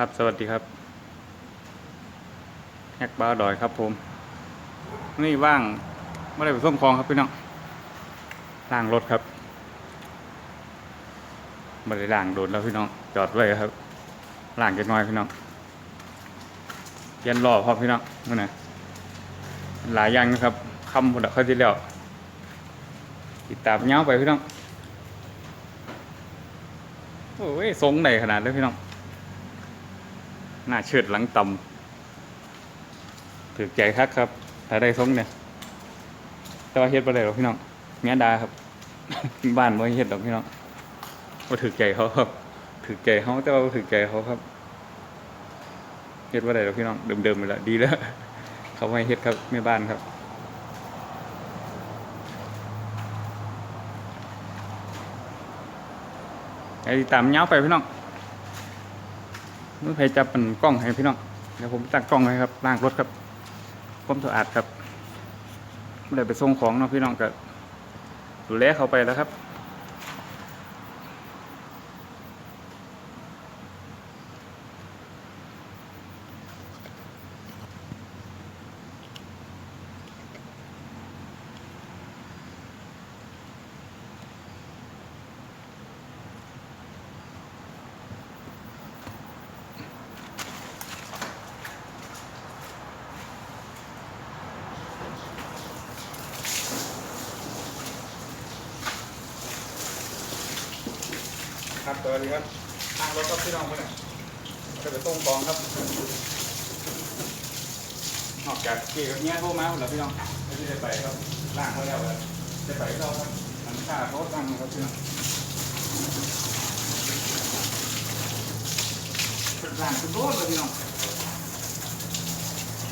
ครับสวัสดีครับแฮกบ้าดอยครับ ผม นี่ว่างไม่ได้ไปส่งของครับพี่น้องล้างรถครับไม่ได้ล้างโดนแล้วพี่น้องจอดไว้ครับล้างเล็กน้อยพี่น้องเปลี่ยนล้อพอพี่น้องมื่อไหร่หลายอย่างนะครับคำผุดเข้าที่แล้วติดตามเงาไปพี่น้องโอ้ยทรงไหนขนาดเลยพี่น้อง หน้าเชิดหลังต่ำถือใจคักครับถ้าได้ทรงเนี่ย แต่ว่าเฮ็ดบ่ได้หรอกพี่น้องเมียดาครับ บ้านบ่เฮ็ดดอกพี่น้องบ่ถือใจเขาครับถือใจเขาแต่ว่าบ่ถือใจเขาครับเฮ็ดบ่ได้หรอกพี่น้องเดิมๆไปและดีแล้วเขาไม่เฮ็ดครับแม่บ้านครับไอ้ตามเงาไปพี่น้อง มือไผจับเป็นกล้องให้พี่น้องเดี๋ยวผมตั้งกล้องให้ครับล้างรถครับความสะอาดครับไม่ได้ไปส่งของเนาะพี่น้องก็ดูแลเขาไปแล้วครับ สวัสดีครับทางรถครับพี่น้องเพื่อนจะไปส่งของครับนอกจากเกี่ยวกับเนี้ยโทรมาแล้วพี่น้องไม่ได้ไปครับล่างเขาแล้วเลยจะไปเราครับหลังคาเขาตั้งครับพี่น้องเป็นล่างเป็นโลดเลยพี่น้อง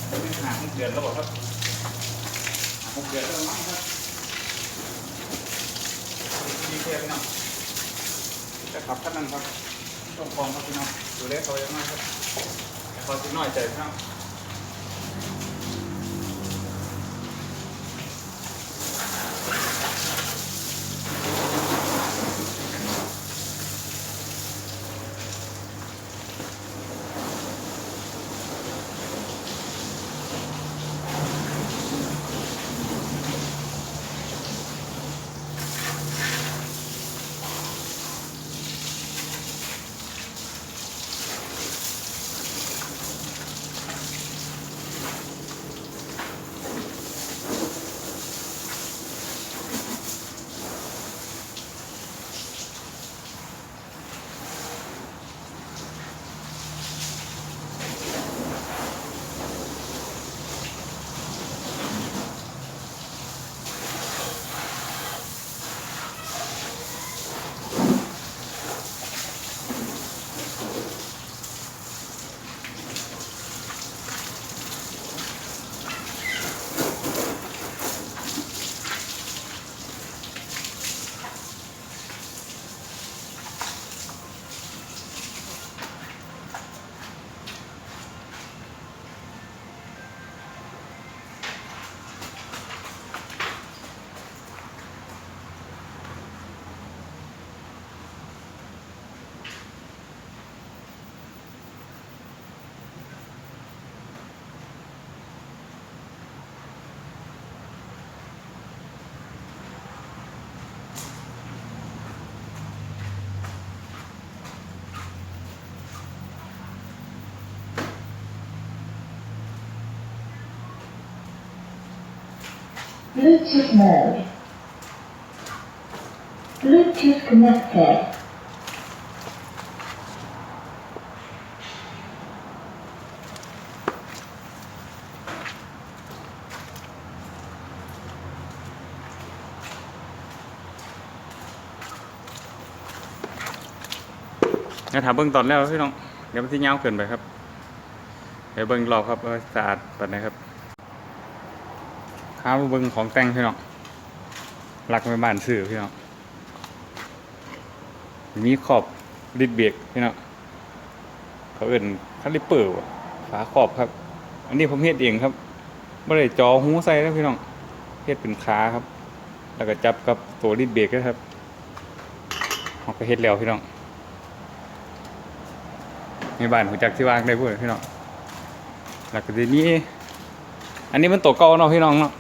เป็นหาหกเดือนแล้วบอกครับหาหกเดือนแล้วมั้งครับดีเทียพี่น้อง จะขับท่านนั้นครับต้องฟองครับพี่น้องดูเล็กเขาเยอะมากครับแต่เขาสิน้อยใจพี่น้อง บลูทูธ mode Bluetooth connected เดี๋ยวถามเบื้องตอนแล้วพี่น้องเดี๋ยวมันที่เงาเกินไปครับ เดี๋ยวเบื้องรอบครับสะอาดปานไหนครับ ข้าเบื้งของแต่งพี่น้องรักไม่บ้านซื้อพี่น้องมีขอบดิดเบรกพี่น้องเขาเอื่นคาลิปเปอร์ว่ะฝาขอบครับ อันนี้ผมเฮ็ดเองครับไม่ได้จอหูใส่แล้วพี่น้องเฮ็ดเป็นขาครับ แล้วก็จับกับตัวดิดเบรกนะครับเขาก็เฮ็ดแล้วพี่น้องในบ้านหัวจักที่วางได้พูดพี่น้องหลักทีนี้อันนี้มันตัวเก่าเนาะพี่น้องเนาะ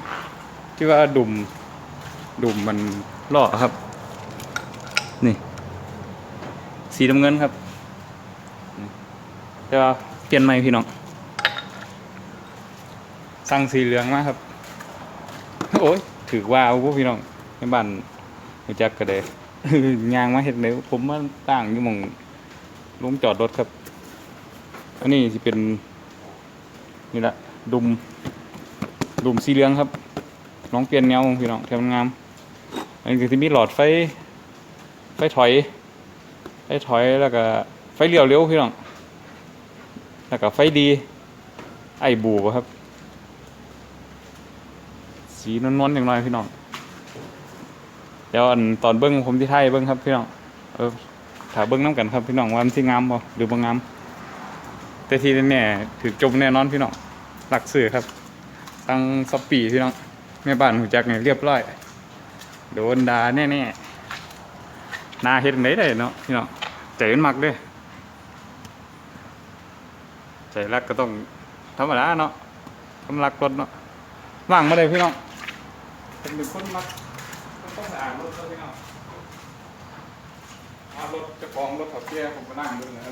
ที่ว่าดุมดุมมันล่อครับ นี่ สีน้ำเงินครับนี่แต่ว่าเปลี่ยนใหม่พี่น้องสั่งสีเหลืองมาครับ โอ้ยถือว่าเอาพวกพี่น้องในบ้านหัวจักก็ได้ยางมาเห็ดเลยผมมาตั้งอยู่หมองลงจอดรถครับ อันนี้สิเป็น นี่แหละดุมดุมสีเหลืองครับ น้องเปลี่ยนแนวพี่น้องแถมงามอันนี้ก็จะมีหลอดไฟ ไฟถอย ไฟถอยแล้วก็ไฟเลี้ยวเลี้ยวพี่น้อง แล้วก็ไฟดี ไอบูครับ สีนวลๆอย่างน้อยพี่น้อง เดี๋ยวอันตอนเบิ้งผมที่ไทยเบิ้งครับพี่น้อง เออถาเบิ้งน้ำกันครับพี่น้องว่ามันสิงามบ่หรือบ่งาม แต่ที่แน่ๆถือจมแน่นอนพี่น้องหลักสื่อครับ ตั้งสปีพี่น้อง แม่บ้านหูจักเนี่ยเรียบร้อย โดนด่าแน่ๆนาเฮ็ดไหนได้เนาะพี่น้องใจมันมักเด้ใจรักก็ต้องธรรมดาเนาะกำลักรถเนาะว่างมาเลยพี่น้องเป็นเป็นคนมักต้องสะอาดรถพี่น้องเอารถจะกองรถขับเสียผมก็นั่งดูนะ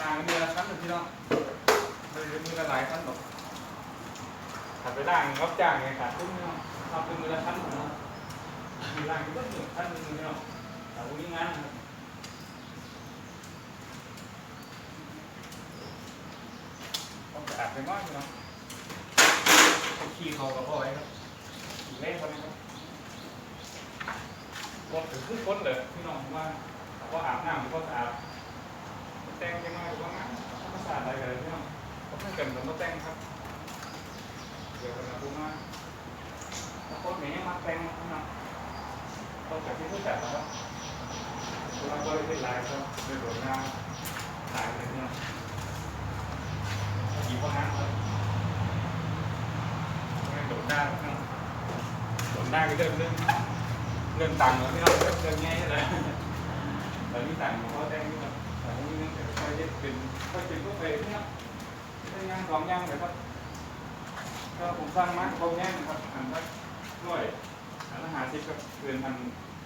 ต่างกันเดือนละครั้งเลยพี่น้องไม่ได้มือละหลายครั้งหรอก ขับไปล่างรับจ้างไงขาดทุนเนาะทำเป็นมือละพันเนาะมีล่างก็เหนึ่งพันหนึ่งเนาะแต่วันนี้งานต้องสะอาดไปมากเนาะต้องขี้เขากับพ่อไว้ครับเล่นเขาไหมครับรถถึงขึ้นพ้นเลยพี่น้องว่าว่าอาบน้ำก็สะอาดแต่งยังไงหรือว่างานก็สะอาดอะไรกันเลยพี่น้องก็ไม่เกินผมก็แต่งครับ เดี๋ยวเราดูมาโคตรนี้มาแต่งนะต้องจากที่ผู้จัดนะครับเราก็เลยเป็นลายครับเป็นโดดหน้าลายเลยเนี่ยกี่พวกนั้นครับไม่โดดหน้าครับโดดหน้าก็เริ่มเริ่มเริ่มตังแล้วพี่น้องเริ่มง่ายเลยตอนนี้ตังของเขาแต่งนี่ครับแต่นี้เนี่ยค่อยๆเป็นค่อยเป็นพวกไปเนี่ยเป็นงานสองย่างเลยครับ ก็ผมสร้างมาเขาแง่งครับอันละหน่วยอันหาสิบกับเกินพัน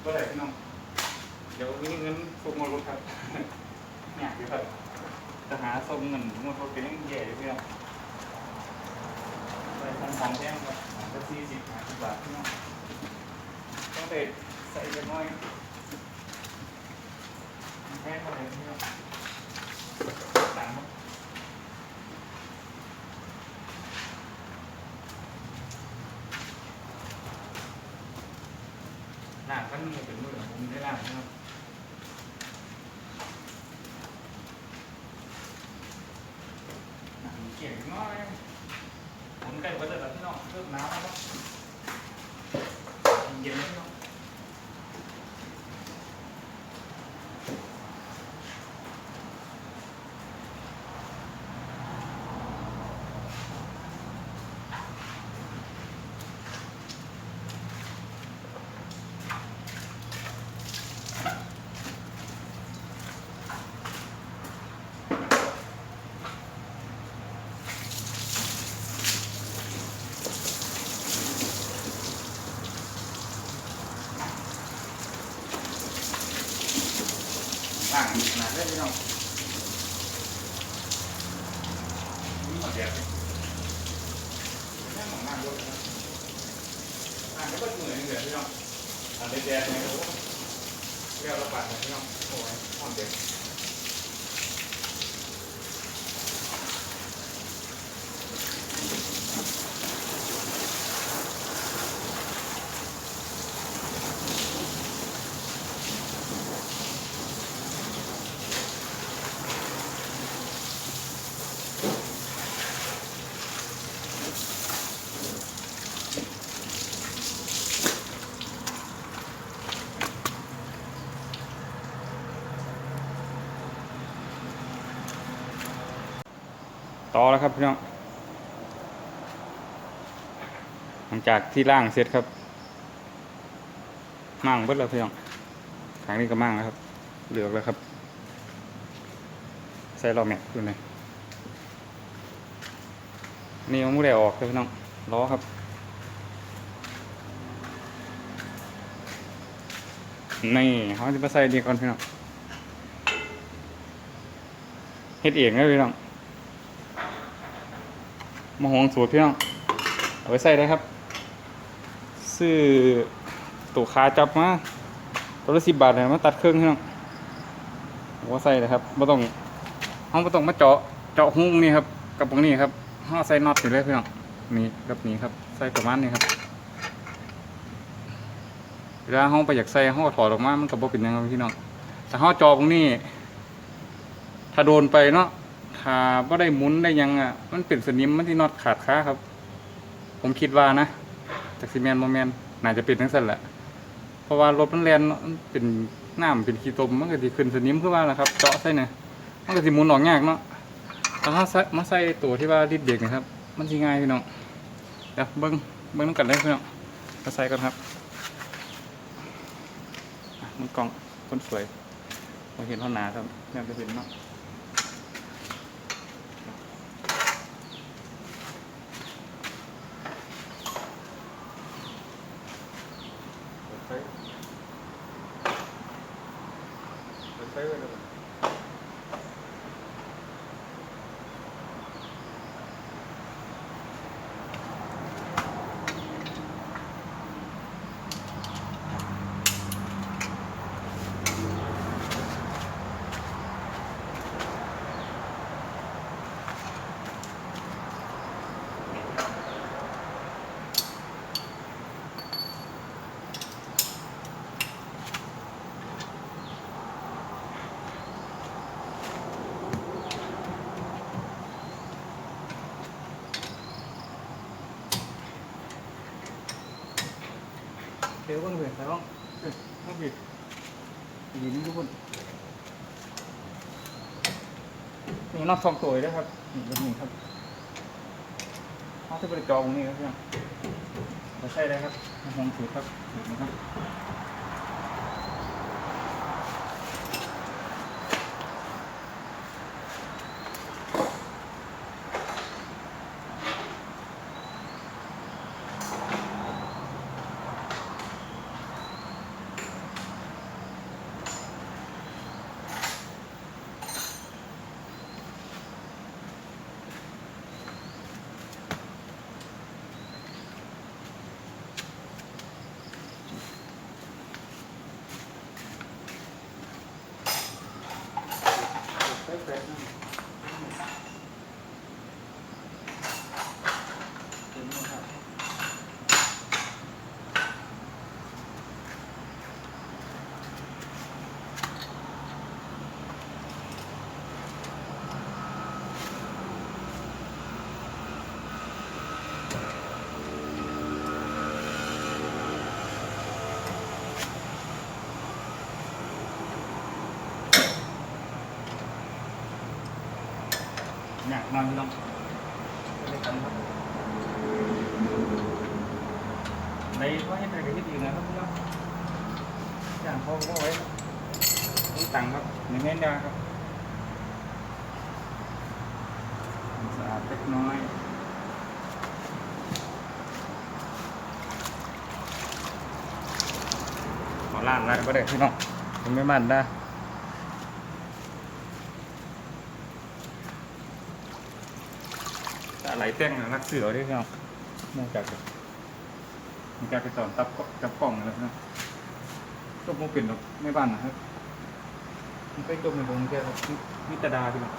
ก็ได้พี่น้อง เดี๋ยวมีเงินส่งมารถครับเนี่ยคือครับจะหาส่งเงินเมื่อเขาเป็นยังแย่อยู่พี่น้องไปทำของแท่งครับอันละสี่สิบห้าสิบบาทพี่น้องต้องไปใส่เล็กน้อยแพงเท่าไหร่พี่น้องหลังมั้ มันมือเป็นมือผมได้ล่างนะครับเก่งน้อยผมใกล้ประเดี๋ยวพี่น้องเริ่มหนาวแล้วครับเย็นๆแล้วพี่น้องล่างขนาดได้พี่น้องนี่หมดแดดเลยแม่หมองหน้าด้วยนะอ่านก็เป็นเหมือนเดือดพี่น้องอ่านได้ แดดไหมโอ้เรียกระบาดนะพี่น้องโอ้ยอ่อนเด็ก ต่อแล้วครับพี่น้องหลังจากที่ล่างเสร็จครับมั่งเบิดแล้วพี่น้องทางนี้ก็มั่งแล้วครับ เหลือกแล้วครับ ใส่ล้อแม็กอยู่ไหนนี่มันไม่ได้ออกเลยพี่น้องล้อครับนี่เขาจะมาใส่ดีก่อนพี่น้องเฮ็ดเองนะพี่น้อง มาหวงสูตรพี่น้อง เอาไปใส่ได้ครับ ซื้อตัวขาจับมาตัวละสิบบาทเลยมาตัดเครื่องพี่น้องผมว่าใส่เลยครับไม่ต้องห้องไม่ต้องมาเจาะเจาะหุ้งนี่ครับกับตรงนี้ครับห้าใส่น็อตอยู่เลยพี่น้องนี่กับนี้ครับใส่ประมาณนี้ครับเวลาห้องไปอยากใส่ห้องถอดออกมามันก็บ่เป็นยังครับพี่น้องแต่ห้องจอตรงนี้ ถ้าโดนไปเนาะ ถ้าบ่ได้หมุนได้ยังอะมันเป็นสนิมมันที่น็อตขาดค้าครับ ผมคิดว่านะจากซีเมนต์โมเมนต์น่าจะเป็นทั้งสั้นแหละเพราะว่ารถมันแลนเนาะมันเป็นน้ำเป็นขี้ตมมันก็สิขึ้นสนิมขึ้นมาแหละครับเจาะใส่เนี่ยมันก็สิหมุนออกยากเนาะถ้าเราใส่มาใส่ตัวที่ว่ารีดเบรกนะครับ มันสิง่ายพี่น้องเดี๋ยวเบิ้งเบิ้งน้ำกันเลยพี่น้องมาใส่กันครับมันกล้องคนสวยมาเห็นท่อนหนาครับเนี่ยจะเห็นเนาะ เดี๋ยวเพิ่งเห็นแต่ต้องต้องบิดยินทุกคนนี่นอกสองตัวเลยครับนี่แบบนี้ครับเขาจะไปจองนี่ครับพี่น้องเราใช่เลยครับห้องสูตรครับสูตรนะครับ อยากนอนพี่น้องไปเลยกันครับในว่าให้ใครกับที่ดีนะครับพี่น้องอย่างพอก็ไว้ครับนี่ตังค์ครับหนึ่งเงินดาครับสะอาดเล็ก น้อยขอล้างแล้งรักเสือด้วยครับนอกจากนอกจากไปสอนตับกจับกล่องแล้วนะก็คงเป็นหรอกไม่บ้านนะครับไม่ต้มในวงแค่มิตรดาพี่น้อง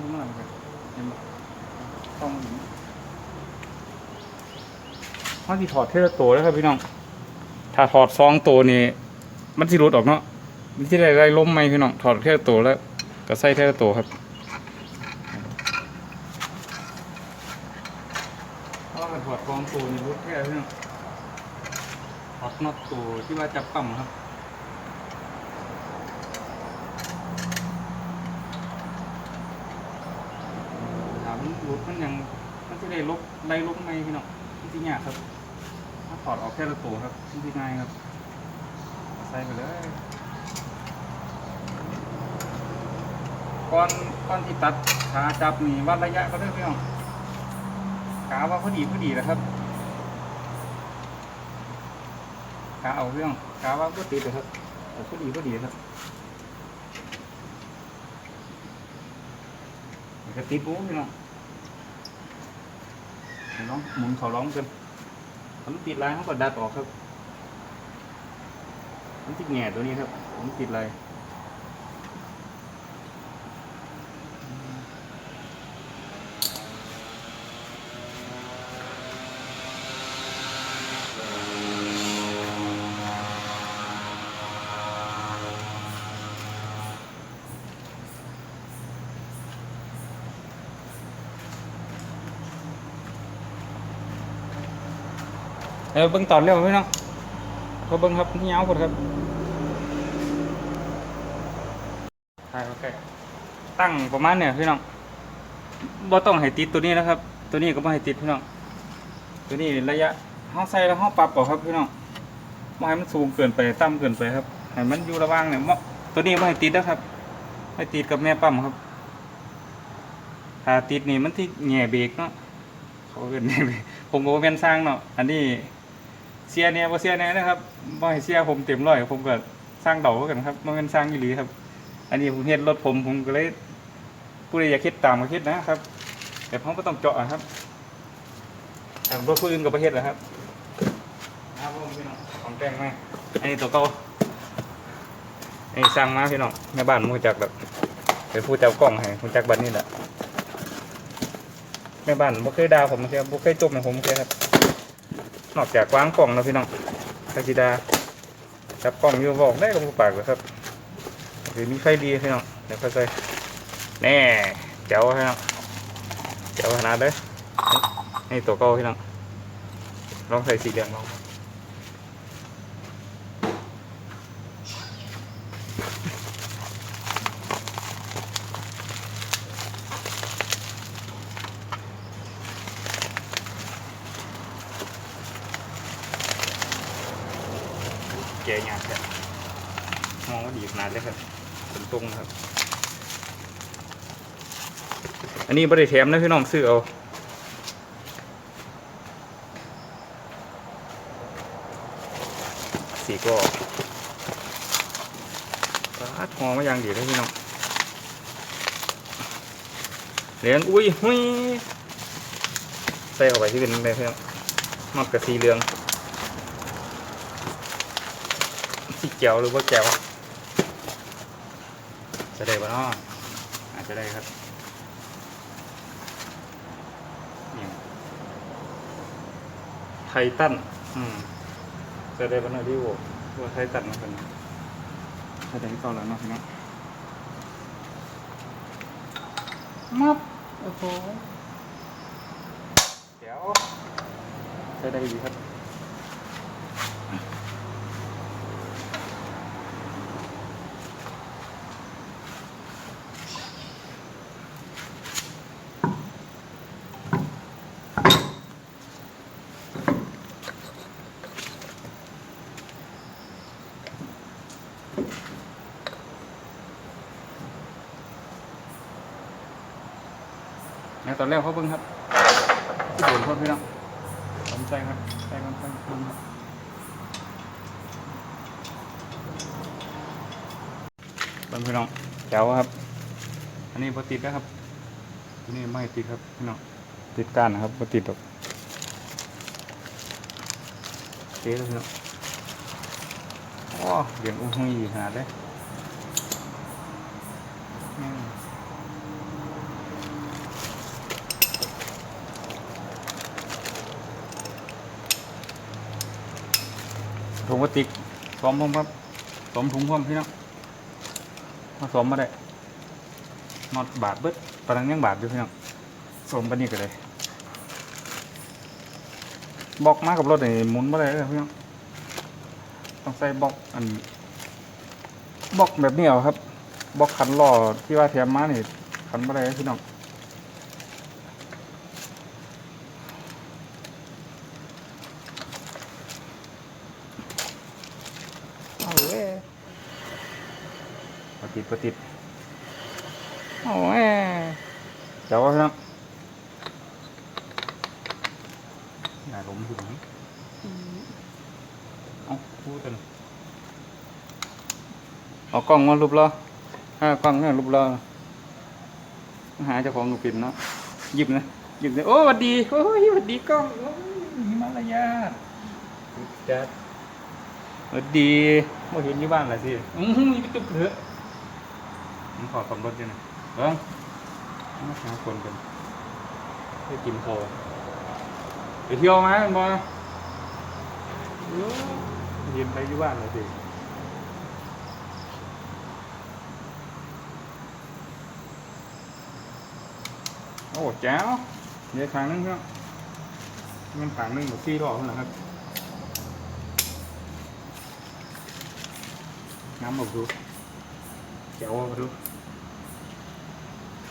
นี่มันอะไรกันเห็นไหมต้องมันที่ถอดเทเลตัวแล้วครับพี่น้อง ถ้าถอดซองตัวนี่มันสิหลุดออกเนาะมันสิได้ไล่ล้มไหมพี่น้อง ถอดแค่ตัวแล้ว ก็ใส่แค่ตัวครับเพราะว่าถอดซองตัวนี่หลุดแค่พี่น้องถอดน็อตตัวที่ว่าจับปั๊มครับ ถามรถมันยังมันจะ ได้ลบไล่ลบไหมพี่น้องจริงๆยากครับถ้าถอดออกแค่ละตัวครับจริงๆง่ายครับ ใส่ไปเลยก่อนก่อนที่ตัดขาจับนี่วัดระยะก็ได้พี่น้องกาว่าพอดีพอดีแล้วครับกาเอาพี่น้องกาว่าพอดีเลยครับพอดีพอดีครับมันก็ติดโอ้พี่น้อง ร้องหมุนเขาร้องกันมันติดลายเขาก็ดัดออกครับมันติดแง่ตัวนี้ครับมันติดอะไเออเบิ่งตอนเร็วพี่น้องเขาเบิ่งครับนี่เอาหมดครับใช่โอเคตั้งประมาณเนี่ยพี่น้องบ่ต้องให้ติดตัวนี้นะครับ ตัวนี้ก็บ่ให้ติดพี่น้องตัวนี้ระยะห้องใส่แล้วห้องปรับเปล่าครับพี่น้องไม่ให้มันสูงเกินไปต่ำเกินไปครับให้มันอยู่ระว่างเนี่ยมตัวนี้ไม่ให้ติดนะครับไม่ติดกับแม่ปั๊มครับถ้าติดนี่มันที่แง่เบรกเนาะเขาเป็นแง่เบรกผมก็เป็นสร้างเนาะอันนี้ เสียเนี่ยบ่เสียแน่นะครับบ่ให้เสียผมเต็มร้อยผมก็สร้างเดากันครับบ่แม่นสร้างอีหลีครับ อันนี้ผมเฮ็ดรถผมผมก็เลยผู้ใดอยากเฮ็ดตามก็เฮ็ดนะครับแต่ผมก็ต้องเจาะครับอ่ารถผู้อื่นกับประเทศเหรอครับครับผมพี่น้องของแต่งไหมอันนี้ตัวเก่าอันนี้สร้างมาพี่น้องแม่บ้านมูจักแบบเป็นผู้จับกล้องให้มูจักบันนี่แหละแม่บ้านบ่เคยด่าผมนะครับบ่เคยจมให้ผมเลยครับ นอกจากวางกล่องนะพี่น้องคาจิดาจับกล่องอยู่บอกได้ลงปากเลยครับหรือมีไฟดีพี่น้องเดี๋ยวค่อยใส่แน่เจ้าพี่น้องเจ้าขนาดเลยนี่ตัวเก่าพี่น้องลองใส่สีเหลืองลองเก๋งามแค่มองว่าดีขนาดเลยครับเป็น ตรงครับ อันนี้บริแถมนะพี่น้องซื้อเอาสีก็ปาดหอมาอย่างดีเลยพี่น้องเหลืองอุ้ยหุยใส่เข้าไปที่เป็นอะไรพี่น้องมากกับสีเหลืองสีเขียวหรือว่าแก้ว จะได้ปะเนาะอาจจะได้ครับนี่ไททันอืมจะได้ปัญหาที่โหว่าใช้ตัดมาเป็นถ้าแต่ที่เก่าแล้วเนาะพี่เนาะมับโอ้โหเดี๋ยวใช้ได้ดีครับ ตอนแรกเขาเบิ่งครับที่โดนพ่นพี่น้องสนใจครับใจกันไปเบิ่งครับเบิ่งพี่น้องแจ๋วครับ อันนี้พอติดนะครับอันนี้ไม่ติดครับพี่น้องติดก้านนะครับพอติดหรอกเจ๊เลยพี่น้องโอ้เหรียญอุ้งยี่ขนาดเลย ถุงพลาสติกซ้อมพร้อมครับซ้อมถุงพร้อมพี่น้องมาซ้อมมาได้นอดบาดเบิดปนังยังบาดอยู่พี่น้องซ้อมปนนี้ก็เลยบล็อกมากับรถนี่หมุนมาได้เลยพี่น้องต้องใส่บล็อกอันบล็อกแบบนี้เอาครับบล็อกขันล้อที่ว่าแถมมานี่ขันมาได้พี่น้อง เอาเว้ย ปฏิดปฏิดโอ้ยเดี๋ยวนะอย่าล้มอยู่ตรงนี้เอาพูดกันเอากล้องมารูปรอห้ากล้องเนี่ยรูปรอหาเจ้าของหนูปิ่นเนาะหยิบนะหยิบเลยโอ้หวัดดีโอ้ยหวัดดีกล้องโอ้ยมีมารยาทสุดจัดเออดีมาเห็นอยู่บ้านแหละสิอือหือไปตุกเถอะ ผมขอขับรถด้วยนะเบิ้งมาหาคนกันไปกินโพไปเที่ยวไหมมันบอเออเห็นไปอยู่บ้านแหละสิโอ้แจ๋วเดี๋ยวทางนึงครับมันทางนึงแบบซี่รอบนั่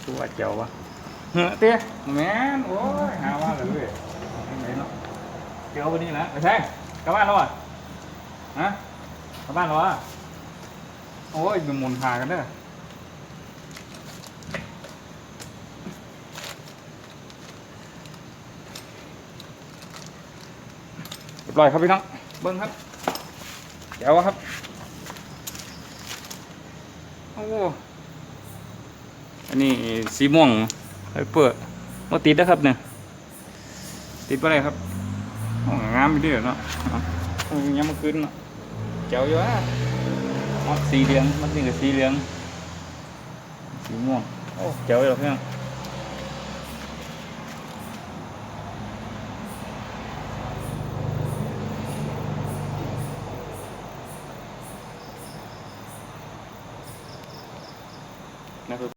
คืว่าเจียววะเฮ้อเตี้ยแมนโอ้ยหาว่าเลยเหนเนเจียววันนี้นะไปใช่กลับบ้านแล้วอะฮะกลับบ้านแล้วอะโอ้ยมันมุนหากันเด้อลอยครับพี่น้อง เบิ้งครับ เดี๋ยวครับ โอ้ นี้สีม่วงไฮเปอร์มาติดนะครับเนี่ยติดไปเลยครับโอ้งามไปด้วยเนาะเอาโอ้ยยังมาขึ้นเนาะเจ๋วอยู่อะมัดสีเหลืองมัดนี่กับสีเหลืองสีม่วงโอ้เจ๋วอยู่เพื่อน